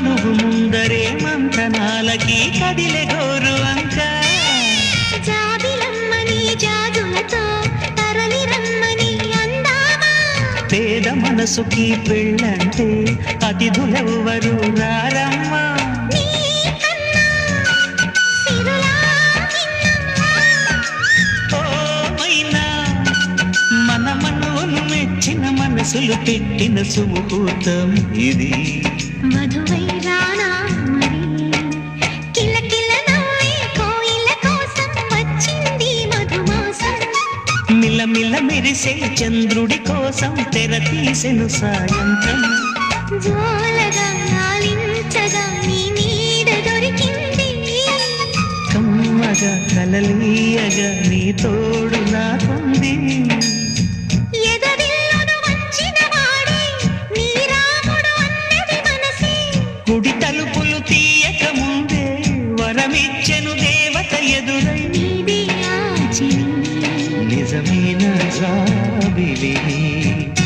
నువ్వు ముందరే మంతనాలకి కదిలే గోరు అంక జాబిలమ్మని జాజులతో తరలి రమ్మని అందామా? పేద మనసుకి పెళ్ళంటే అతిథులెవ్వరు రారమ్మా. మనసులు పెట్టిన సుముహూర్తం ఇది. మధువై మెరిసే చంద్రుడి కోసం తెర తీసెను సాయంత్రం కమ్మగా కలలీయగా నీ తోడు నాకుంది గుడి తలుపులు తీయక ముందే వరమిచ్చెను దేవత ఎదురై zameen azaab-e-lehi